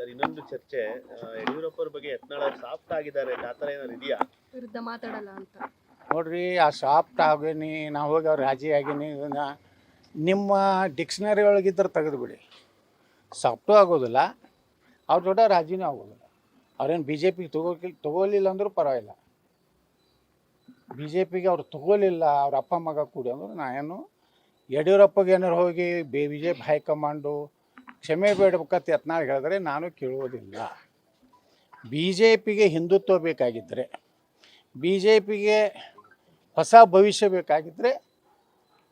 Sir ಇನ್ನೊಂದು ಚರ್ಚೆ ಯಡಿಯೂರಪ್ಪರ ಯಡಿಯೂರಪ್ಪ ಅವ್ರ ಬಗ್ಗೆ ಯತ್ನಾಳ್ ಅವ್ರು ಸಾಫ್ಟ್ ಆಗಿದ್ದಾರೆ ಆ ಥರ ಏನಾದ್ರು ಇದೆಯಾ? ವಿರುದ್ಧ ಮಾತಾಡಲ್ಲ ಅಂತ. ನೋಡ್ರಿ ಆ ಸಾಫ್ಟ್ ಆಗೇನಿ ನಾ ಹೋಗಿ ಅವ್ರು ರಾಜಿ ಆಗೀನಿ ಇದನ್ನ ನಿಮ್ಮ ಡಿಕ್ಷ್ನರಿ ಒಳಗಿದ್ರೆ ತೆಗೆದುಬಿಡಿ ಸಾಫ್ಟು ಆಗೋದಿಲ್ಲ ಅವ್ರ ಜೊತೆ ರಾಜಿನೂ ಆಗೋದಿಲ್ಲ. ಅವ್ರೇನು ಬಿ ಜೆ ಪಿಗೆ ತಗೋಕಿ ತಗೋಲಿಲ್ಲ ಅಂದರೂ ಪರವಾಗಿಲ್ಲ. ಬಿ ಜೆ ಪಿಗೆ ಅವ್ರು ತಗೋಲಿಲ್ಲ ಅವ್ರ ಅಪ್ಪ ಮಗ ಕೂಡಿ ಅಂದ್ರೆ ನಾ ಏನು ಯಡಿಯೂರಪ್ಪಗೆ ಏನಾರು ಹೋಗಿ B B J P high command ಕ್ಷಮೆ ಬೇಡಬೇಕಂತ ಯತ್ನ ಹೇಳಿದ್ರೆ ನಾನು ಕೇಳುವುದಿಲ್ಲ. ಬಿ ಜೆ ಪಿಗೆ ಹಿಂದುತ್ವ ಬೇಕಾಗಿದ್ದರೆ ಬಿ ಜೆ ಪಿಗೆ ಹೊಸ ಭವಿಷ್ಯ ಬೇಕಾಗಿದ್ದರೆ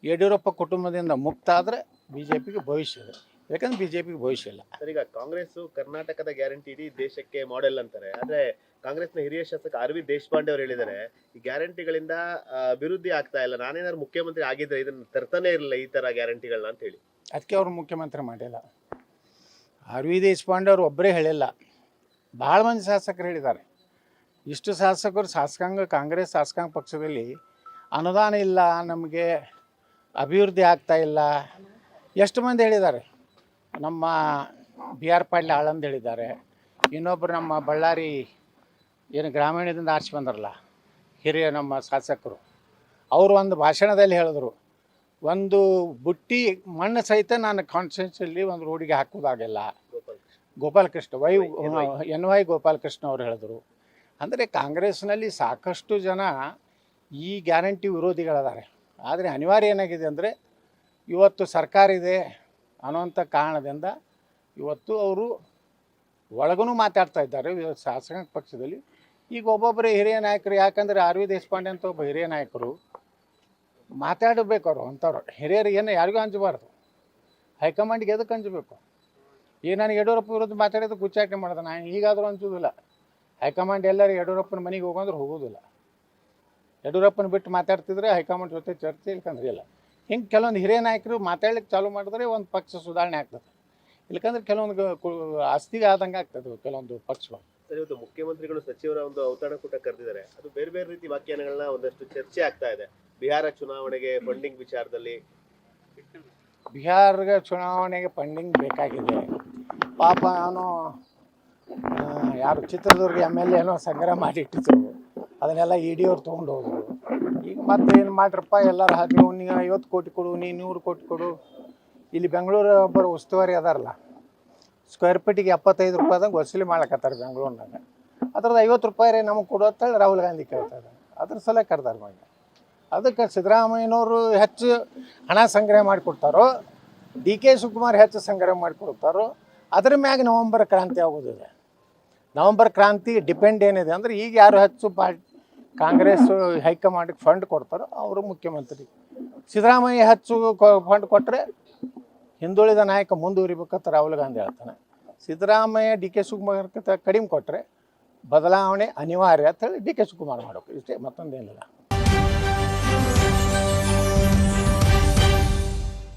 ಯಡಿಯೂರಪ್ಪ ಕುಟುಂಬದಿಂದ ಮುಕ್ತ ಆದರೆ ಬಿ ಜೆ ಪಿಗೆ ಭವಿಷ್ಯ ಇದೆ. ಯಾಕಂದ್ರೆ ಬಿ ಜೆ ಪಿಗೆ ಭವಿಷ್ಯ ಇಲ್ಲ. ಸರ್ ಈಗ ಕಾಂಗ್ರೆಸ್ ಕರ್ನಾಟಕದ ಗ್ಯಾರಂಟಿ ಇಡೀ ದೇಶಕ್ಕೆ ಮಾಡೆಲ್ ಅಂತಾರೆ. ಆದರೆ ಕಾಂಗ್ರೆಸ್ನ ಹಿರಿಯ ಶಾಸಕ ಆರ್ ವಿ ದೇಶಪಾಂಡೆ ಅವರು ಹೇಳಿದ್ದಾರೆ ಈ ಗ್ಯಾರಂಟಿಗಳಿಂದ ಅಭಿವೃದ್ಧಿ ಆಗ್ತಾ ಇಲ್ಲ. ನಾನೇನಾದ್ರು ಮುಖ್ಯಮಂತ್ರಿ ಆಗಿದ್ರೆ ಇದನ್ನು ತರ್ತಾನೆ ಇರಲಿಲ್ಲ ಈ ತರ ಗ್ಯಾರಂಟಿಗಳನ್ನ ಅಂತ ಹೇಳಿ. ಅದಕ್ಕೆ ಅವರು ಮುಖ್ಯಮಂತ್ರಿ ಮಾಡಿಲ್ಲ. ಆರ್ ವಿ ದೇಶಪಾಂಡೆ ಅವರು ಒಬ್ಬರೇ ಹೇಳಿಲ್ಲ. ಭಾಳ ಮಂದಿ ಶಾಸಕರು ಹೇಳಿದ್ದಾರೆ. ಇಷ್ಟು ಶಾಸಕರು ಶಾಸಕಾಂಗ ಕಾಂಗ್ರೆಸ್ ಶಾಸಕಾಂಗ ಪಕ್ಷದಲ್ಲಿ ಅನುದಾನ ಇಲ್ಲ, ನಮಗೆ ಅಭಿವೃದ್ಧಿ ಆಗ್ತಾ ಇಲ್ಲ. ಎಷ್ಟು ಮಂದಿ ಹೇಳಿದ್ದಾರೆ? ನಮ್ಮ ಬಿ ಆರ್ ಪಾಟೀಲ್ ಆಳಂದ್ ಹೇಳಿದ್ದಾರೆ. ಇನ್ನೊಬ್ಬರು ನಮ್ಮ ಬಳ್ಳಾರಿ ಏನು ಗ್ರಾಮೀಣದಿಂದ ಆರಿಸಿ ಬಂದ್ರಲ್ಲ, ಹಿರಿಯ ನಮ್ಮ ಶಾಸಕರು. ಅವರು ಒಂದು ಭಾಷಣದಲ್ಲಿ ಹೇಳಿದ್ರು, ಒಂದು ಬುಟ್ಟಿ ಮಣ್ಣು ಸಹಿತ ನಾನು ಕಾನ್ಸ್ಟಿಟ್ಯೂನ್ಸಿಯಲ್ಲಿ ಒಂದು ರೋಡಿಗೆ ಹಾಕೋದಾಗಿಲ್ಲ Gopalakrishna Y. N Y Gopalakrishna ಅವರು ಹೇಳಿದ್ರು. ಅಂದರೆ ಕಾಂಗ್ರೆಸ್ನಲ್ಲಿ ಸಾಕಷ್ಟು ಜನ ಈ ಗ್ಯಾರಂಟಿ ವಿರೋಧಿಗಳಿದ್ದಾರೆ ಆದರೆ ಅನಿವಾರ್ಯ ಏನಾಗಿದೆ ಅಂದರೆ ಇವತ್ತು ಸರ್ಕಾರ ಇದೆ ಅನ್ನೋಂಥ ಕಾರಣದಿಂದ ಇವತ್ತು ಅವರು ಒಳಗೂ ಮಾತಾಡ್ತಾ ಇದ್ದಾರೆ. ಶಾಸಕಾಂಗ ಶಾಸಕ ಪಕ್ಷದಲ್ಲಿ ಈಗ ಒಬ್ಬೊಬ್ಬರೇ ಹಿರಿಯ ನಾಯಕರು ಯಾಕಂದರೆ ಆರ್ ವಿ ದೇಶಪಾಂಡೆ ಅಂತ ಒಬ್ಬ ಹಿರಿಯ ನಾಯಕರು ಮಾತಾಡಬೇಕು ಅವರು ಅಂಥವ್ರು. ಹಿರಿಯರು ಏನು ಯಾರಿಗೂ ಹಂಚಬಾರ್ದು ಹೈಕಮಾಂಡ್ಗೆ ಎದಕ್ಕೆ ಹಂಚಬೇಕು ಈಗ ನನಗೆ ಯಡಿಯೂರಪ್ಪ ವಿರುದ್ಧ ಮಾತಾಡಿದ್ದು ಗುಚ್ಚಾಟನೆ ಮಾಡಿದೆ. ನಾನು ಈಗಾದರೂ ಹಂಚೋದಿಲ್ಲ ಹೈಕಮಾಂಡ್ ಎಲ್ಲರೂ ಯಡಿಯೂರಪ್ಪನ ಮನೆಗೆ ಹೋಗಂದ್ರೆ ಹೋಗೋದಿಲ್ಲ. ಯಡಿಯೂರಪ್ಪನ ಬಿಟ್ಟು ಮಾತಾಡ್ತಿದ್ರೆ ಹೈಕಮಾಂಡ್ ಜೊತೆ ಚರ್ಚೆ ಇಲ್ಕಂದ್ರೆ ಇಲ್ಲ. ಹಿಂಗೆ ಕೆಲವೊಂದು ಹಿರಿಯ ನಾಯಕರು ಮಾತಾಡ್ಲಿಕ್ಕೆ ಚಾಲೂ ಮಾಡಿದ್ರೆ ಒಂದು ಪಕ್ಷ ಸುಧಾರಣೆ ಆಗ್ತದೆ. ಇಲ್ಲಕಂದ್ರೆ ಕೆಲವೊಂದು ಆಸ್ತಿಗೆ ಆದಂಗೆ ಆಗ್ತದೆ ಕೆಲವೊಂದು ಪಕ್ಷಗಳು. ಸರ್, ಇವತ್ತು ಮುಖ್ಯಮಂತ್ರಿಗಳು ಸಚಿವರ ಒಂದು ಔತಣಕೂಟ ಕರೆದಿದ್ದಾರೆ. ಅದು ಬೇರೆ ಬೇರೆ ರೀತಿ ವ್ಯಾಖ್ಯಾನಗಳನ್ನ ಒಂದಷ್ಟು ಚರ್ಚೆ ಆಗ್ತಾ ಇದೆ. ಬಿಹಾರ ಚುನಾವಣೆಗೆ ಫಂಡಿಂಗ್ ವಿಚಾರದಲ್ಲಿ. ಬಿಹಾರ್ಗೆ ಚುನಾವಣೆಗೆ ಫಂಡಿಂಗ್ ಬೇಕಾಗಿದೆ. ಪಾಪ ನಾನು ಯಾರು ಚಿತ್ರದುರ್ಗ ಎಂ ಎಲ್ ಏನೋ ಸಂಗ್ರಹ ಮಾಡಿ ಇಟ್ಟಿದ್ರು ಅದನ್ನೆಲ್ಲ ಇ ಅವ್ರು ತೊಗೊಂಡು ಹೋದರು ಈಗ ಮತ್ತೆ ಏನು ಮಾಡ್ರಪ್ಪ, ಎಲ್ಲರೂ ಹಾಕಿ ನೀವು ಐವತ್ತು ಕೋಟಿ ಕೊಡು, ನೀ ನೂರು ಕೋಟಿ ಕೊಡು. ಇಲ್ಲಿ ಬೆಂಗಳೂರು ಒಬ್ಬರು ಉಸ್ತುವಾರಿ ಅದಾರಲ್ಲ ಸ್ಕ್ವೇರ್ ಫೀಟಿಗೆ ಎಪ್ಪತ್ತೈದು ರೂಪಾಯಿದಂಗೆ ವಸೂಲಿ ಮಾಡಕತ್ತಾರೆ ಬೆಂಗಳೂರಿನಾಗ. ಅದ್ರದ್ದು ಐವತ್ತು ರೂಪಾಯಿ ರೀ ನಮಗೆ ಕೊಡು ಅಂತೇಳಿ ರಾಹುಲ್ ಗಾಂಧಿ ಕೇಳ್ತಾರೆ ಅದ್ರ ಸಲ ಕರ್ದಾರೆ ಮಾಡಿ ಅದಕ್ಕೆ ಸಿದ್ದರಾಮಯ್ಯನವರು ಹೆಚ್ಚು ಹಣ ಸಂಗ್ರಹ ಮಾಡಿಕೊಡ್ತಾರೋ ಡಿ ಕೆ ಶಿವಕುಮಾರ್ ಹೆಚ್ಚು ಸಂಗ್ರಹ ಮಾಡಿಕೊಡ್ತಾರೋ, ಅದ್ರ ಮ್ಯಾಗ ನವಂಬರ್ ಕ್ರಾಂತಿ ಆಗೋದಿದೆ. ನವಂಬರ್ ಕ್ರಾಂತಿ ಡಿಪೆಂಡ್ ಏನಿದೆ ಅಂದರೆ ಈಗ ಯಾರು ಹೆಚ್ಚು ಪಾರ್ಟಿ ಕಾಂಗ್ರೆಸ್, ಹೈಕಮಾಂಡಿಗೆ ಫಂಡ್ ಕೊಡ್ತಾರೋ ಅವರು ಮುಖ್ಯಮಂತ್ರಿ. ಸಿದ್ದರಾಮಯ್ಯ ಹೆಚ್ಚು ಫಂಡ್ ಕೊಟ್ಟರೆ ಹಿಂದುಳಿದ ನಾಯಕ ಮುಂದುವರಿಬೇಕಂತ ರಾಹುಲ್ ಗಾಂಧಿ ಹೇಳ್ತಾನೆ. ಸಿದ್ದರಾಮಯ್ಯ ಡಿ ಕೆ ಶಿವಕುಮಾರ್ ಕಡಿಮೆ ಕೊಟ್ಟರೆ ಬದಲಾವಣೆ ಅನಿವಾರ್ಯ ಅಂತ ಹೇಳಿ ಡಿ ಕೆ ಶಿವಕುಮಾರ್ ಮಾಡಬೇಕು ಇಷ್ಟೇ, ಮತ್ತೊಂದೇನಿಲ್ಲ.